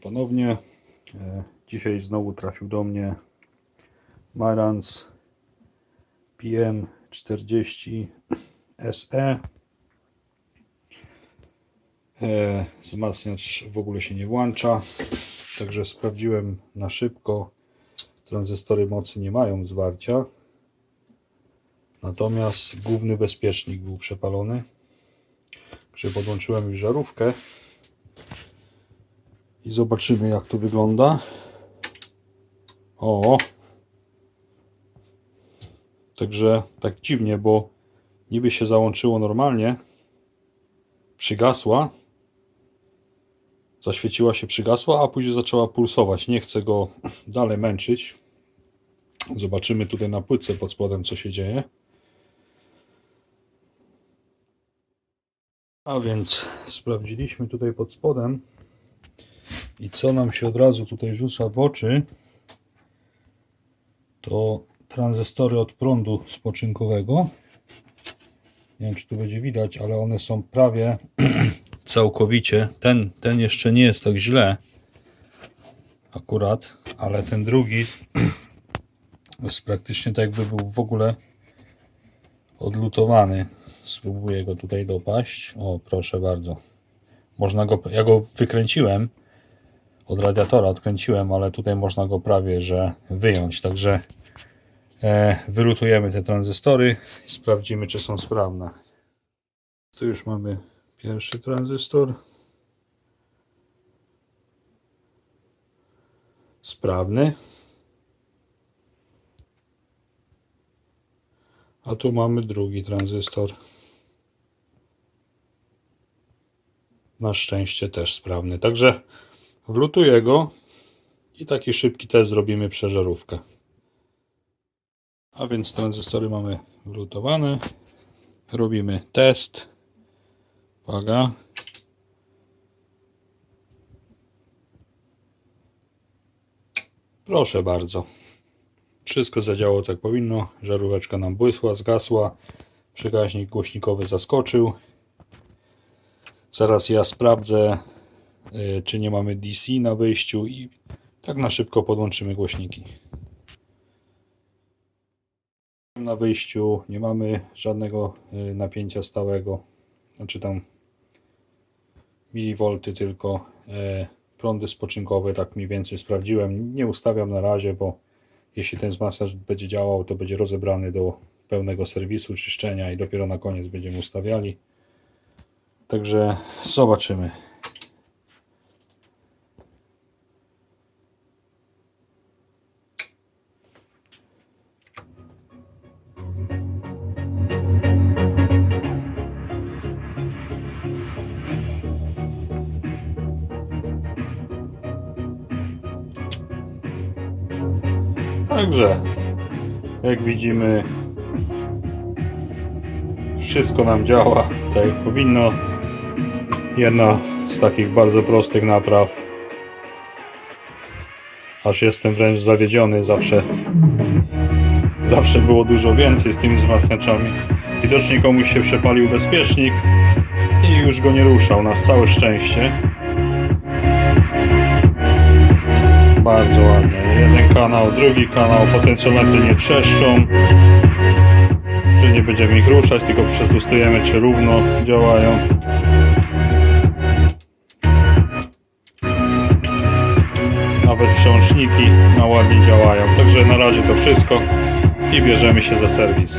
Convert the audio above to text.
Ponownie e, dzisiaj znowu trafił do mnie Marantz PM40 SE. E, Wzmacniacz w ogóle się nie włącza, także sprawdziłem na szybko. Tranzystory mocy nie mają zwarcia. Natomiast główny bezpiecznik był przepalony. Także podłączyłem już żarówkę i zobaczymy jak to wygląda. O! Także tak dziwnie, bo niby się załączyło normalnie, przygasła, zaświeciła się, przygasła, a później zaczęła pulsować. Nie chcę go dalej męczyć. Zobaczymy tutaj na płytce pod spodem, co się dzieje. A więc sprawdziliśmy tutaj pod spodem i co nam się od razu tutaj rzuca w oczy to tranzystory od prądu spoczynkowego. Nie wiem czy tu będzie widać, ale one są prawie całkowicie. Ten, ten jeszcze nie jest tak źle akurat, ale ten drugi jest praktycznie tak jakby był w ogóle odlutowany. Spróbuję go tutaj dopaść. O, proszę bardzo. Można go, ja go wykręciłem od radiatora, odkręciłem, ale tutaj można go prawie że wyjąć. Także e, wyrutujemy te tranzystory i sprawdzimy, czy są sprawne. Tu już mamy pierwszy tranzystor. Sprawny. A tu mamy drugi tranzystor. Na szczęście też sprawny. Także wlutuję go i taki szybki test zrobimy przeżarówkę. A więc tranzystory mamy wlutowane. Robimy test. Uwaga. Proszę bardzo. Wszystko zadziałało tak powinno. Żaróweczka nam błysła, zgasła. Przekaźnik głośnikowy zaskoczył. Zaraz ja sprawdzę, czy nie mamy DC na wyjściu i tak na szybko podłączymy głośniki. Na wyjściu nie mamy żadnego y, napięcia stałego, znaczy tam milivolty tylko e, prądy spoczynkowe, tak mniej więcej sprawdziłem. Nie ustawiam na razie, bo jeśli ten wzmacniacz będzie działał, to będzie rozebrany do pełnego serwisu, czyszczenia i dopiero na koniec będziemy ustawiali. Także zobaczymy. Także, jak widzimy, wszystko nam działa tak jak powinno. Jedna z takich bardzo prostych napraw. Aż jestem wręcz zawiedziony. Zawsze, zawsze było dużo więcej z tymi wzmacniaczami. Widocznie komuś się przepalił bezpiecznik i już go nie ruszał. Na całe szczęście. Bardzo ładnie. Jeden kanał, drugi kanał, potencjometry nie trzeszczą. Że nie będziemy ich ruszać, tylko przetestujemy, czy równo działają. Nawet przełączniki na ładnie działają. Także na razie to wszystko i bierzemy się za serwis.